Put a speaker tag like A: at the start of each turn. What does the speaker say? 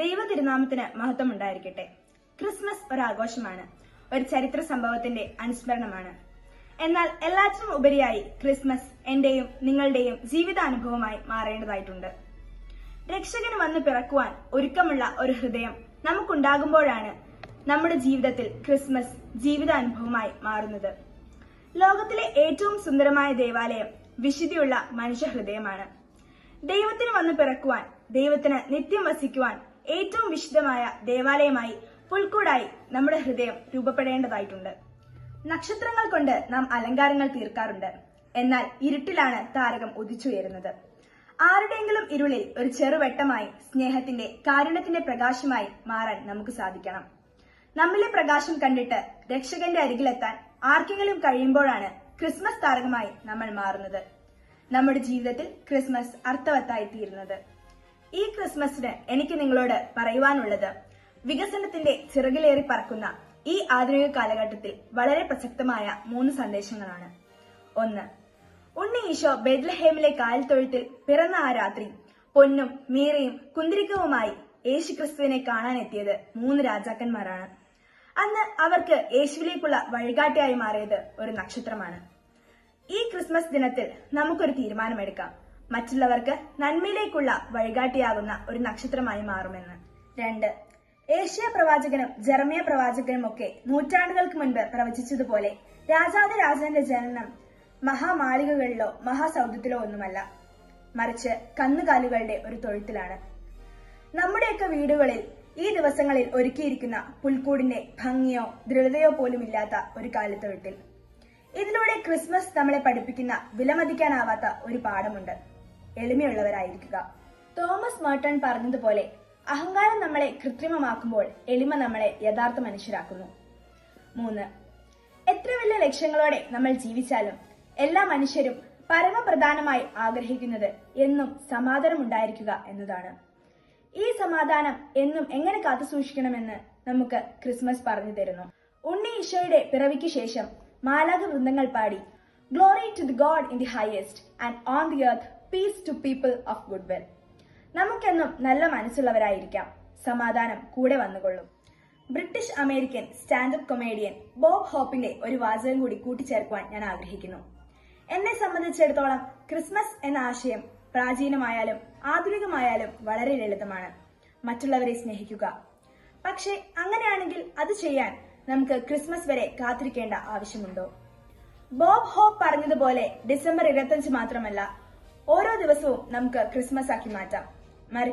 A: ദൈവ തിരുനാമത്തിന് മഹത്വം ഉണ്ടായിരിക്കട്ടെ ക്രിസ്മസ് ഒരു ആഘോഷമാണ് ഒരു ചരിത്ര സംഭവത്തിന്റെ അനുസ്മരണമാണ്. എന്നാൽ എല്ലാറ്റിനും ഉപരിയായി ക്രിസ്മസ് എന്റെയും നിങ്ങളുടെയും ജീവിതാനുഭവമായി മാറേണ്ടതായിട്ടുണ്ട്. രക്ഷകന് വന്ന് പിറക്കുവാൻ ഒരുക്കമുള്ള ഒരു ഹൃദയം നമുക്കുണ്ടാകുമ്പോഴാണ് നമ്മുടെ ജീവിതത്തിൽ ക്രിസ്മസ് ജീവിതാനുഭവമായി മാറുന്നത്. ലോകത്തിലെ ഏറ്റവും സുന്ദരമായ ദേവാലയം വിശുദ്ധിയുള്ള മനുഷ്യഹൃദയമാണ് ദൈവത്തിന് വന്ന് പിറക്കുവാൻ ദൈവത്തിന് നിത്യം വസിക്കുവാൻ ഏറ്റവും വിശുദ്ധമായ ദേവാലയമായി പുൽക്കൂടായി നമ്മുടെ ഹൃദയം രൂപപ്പെടേണ്ടതായിട്ടുണ്ട്. നക്ഷത്രങ്ങൾ കൊണ്ട് നാം അലങ്കാരങ്ങൾ തീർക്കാറുണ്ട്. എന്നാൽ ഇരുട്ടിലാണ് താരകം ഉദിച്ചുയരുന്നത്. ആരുടെയെങ്കിലും ഇരുളിൽ ഒരു ചെറുവെട്ടമായി സ്നേഹത്തിന്റെ കാരുണ്യത്തിന്റെ പ്രകാശമായി മാറാൻ നമുക്ക് സാധിക്കണം. നമ്മിലെ പ്രകാശം കണ്ടിട്ട് രക്ഷകന്റെ അരികിലെത്താൻ ആർക്കെങ്കിലും കഴിയുമ്പോഴാണ് ക്രിസ്മസ് താരകമായി നമ്മൾ മാറുന്നത്. നമ്മുടെ ജീവിതത്തിൽ ക്രിസ്മസ് അർത്ഥവത്തായി തീരുന്നത്. ഈ ക്രിസ്മസിന് എനിക്ക് നിങ്ങളോട് പറയുവാനുള്ളത്. വികസനത്തിന്റെ ചിറകിലേറി പറക്കുന്ന ഈ ആധുനിക കാലഘട്ടത്തിൽ വളരെ പ്രസക്തമായ മൂന്ന് സന്ദേശങ്ങളാണ്. ഒന്ന് ഉണ്ണി ഈശോ ബെഡ്ലഹേമിലെ കാൽത്തൊഴുത്തിൽ പിറന്ന ആ രാത്രി പൊന്നും മീറയും കുന്തിരിക്കവുമായി യേശുക്രിസ്തുവിനെ കാണാനെത്തിയത് മൂന്ന് രാജാക്കന്മാരാണ്. അന്ന് അവർക്ക് യേശുവിലേക്കുള്ള വഴികാട്ടിയായി മാറിയത് ഒരു നക്ഷത്രമാണ്. ഈ ക്രിസ്മസ് ദിനത്തിൽ നമുക്കൊരു തീരുമാനമെടുക്കാം. മറ്റുള്ളവർക്ക് നന്മയിലേക്കുള്ള വഴികാട്ടിയാകുന്ന ഒരു നക്ഷത്രമായി മാറുമെന്ന്. രണ്ട് ഏഷ്യ പ്രവാചകനും ജർമ്മിയ പ്രവാചകനും ഒക്കെ നൂറ്റാണ്ടുകൾക്ക് മുൻപ് പ്രവചിച്ചതുപോലെ രാജാതിരാജന്റെ ജനനം മഹാമാളികകളിലോ മഹാസൗധത്തിലോ ഒന്നുമല്ല. മറിച്ച് കന്നുകാലികളുടെ ഒരു തൊഴുത്തിലാണ്. നമ്മുടെയൊക്കെ വീടുകളിൽ ഈ ദിവസങ്ങളിൽ ഒരുക്കിയിരിക്കുന്ന പുൽക്കൂടിന്റെ ഭംഗിയോ ദൃഢതയോ പോലും ഇല്ലാത്ത ഒരു കാലിത്തൊഴുത്തിൽ. ഇതിലൂടെ ക്രിസ്മസ് നമ്മളെ പഠിപ്പിക്കുന്ന വിലമതിക്കാനാവാത്ത ഒരു പാഠമുണ്ട്. എളിമയുള്ളവരായിരിക്കുക. തോമസ് മേർട്ടൺ പറഞ്ഞതുപോലെ അഹങ്കാരം നമ്മളെ കൃത്രിമമാക്കുമ്പോൾ എളിമ നമ്മളെ യഥാർത്ഥ മനുഷ്യരാക്കുന്നു. മൂന്ന് എത്ര വലിയ ലക്ഷ്യങ്ങളോടെ നമ്മൾ ജീവിച്ചാലും എല്ലാ മനുഷ്യരും പരമപ്രധാനമായി ആഗ്രഹിക്കുന്നത് എന്നും സമാധാനം ഉണ്ടായിരിക്കുക എന്നതാണ്. ഈ സമാധാനം എന്നും എങ്ങനെ കാത്തു സൂക്ഷിക്കണമെന്ന് നമുക്ക് ക്രിസ്മസ് പറഞ്ഞു തരുന്നു. ഉണ്ണി ഈശോയുടെ പിറവിക്ക് ശേഷം മാലാക വൃന്ദങ്ങൾ പാടി glory to the god in the highest and on the earth peace to people of good well നമുക്കെന്നും നല്ല മനസ്സുള്ളവരായിരിക്കാം. സമാധാനം കൂടെ വന്നുകൊള്ളും. British American standup comedian Bob ഹോപ്പിന്റെ ഒരു വാചകം കൂടി കൂട്ടിച്ചേർക്കുവാൻ ഞാൻ ആഗ്രഹിക്കുന്നു. എന്നെ സംബന്ധിച്ചിടത്തോളം ക്രിസ്മസ് എന്ന ആശയം പ്രാചീനമായാലും ആധുനികമായാലും വളരെ ലളിതമാണ്. മറ്റുള്ളവരെ സ്നേഹിക്കുക. പക്ഷേ അങ്ങനെയാണെങ്കിൽ അത് ചെയ്യാൻ നമുക്ക് ക്രിസ്മസ് വരെ കാത്തിരിക്കേണ്ട ആവശ്യമുണ്ടോ? ബോബ് ഹോപ്പ് പറഞ്ഞതുപോലെ ഡിസംബർ ഇരുപത്തഞ്ച് മാത്രമല്ല ഓരോ ദിവസവും നമുക്ക് ക്രിസ്മസ് ആക്കി മാറ്റാം. മരി